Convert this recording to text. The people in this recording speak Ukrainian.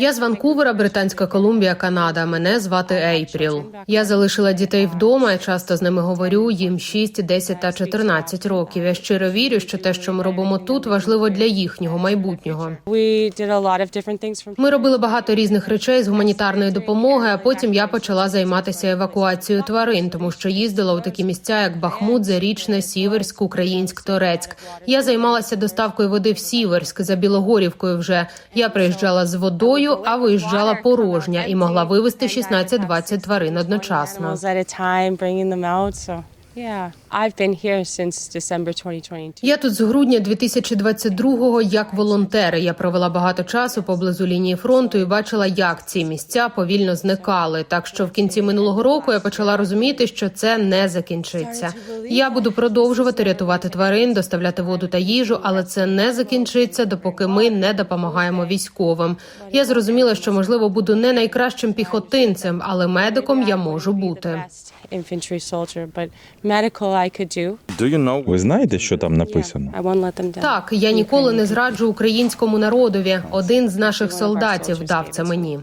Я з Ванкувера, Британська Колумбія, Канада. Мене звати Ейпріл. Я залишила дітей вдома. і часто з ними говорю. Їм 6, 10 та 14 років. Я щиро вірю, що те, що ми робимо тут, важливо для їхнього майбутнього. Ми робили багато різних речей з гуманітарної допомоги. А потім я почала займатися евакуацією тварин, тому що їздила у такі місця, як Бахмут, Зарічне, Сіверськ, Українськ, Торецьк. Я займалася доставкою води в Сіверськ за Білогорівкою. Вже я приїжджала з водою, а виїжджала порожня і могла вивезти 16-20 тварин одночасно. Animals at a time, bringing them out. So, yeah, I've been here since December 2022. Я тут з грудня 2022-го як волонтер. Я провела багато часу поблизу лінії фронту і бачила, як ці місця повільно зникали. Так що в кінці минулого року я почала розуміти, що це не закінчиться. Я буду продовжувати рятувати тварин, доставляти воду та їжу, але це не закінчиться, допоки ми не допомагаємо військовим. Я зрозуміла, що можливо буду не найкращим піхотинцем, але медиком я можу бути. Ви знаєте, що там написано? I won't let. Так, я ніколи не зраджу українському народові. Один з наших солдатів дав це мені.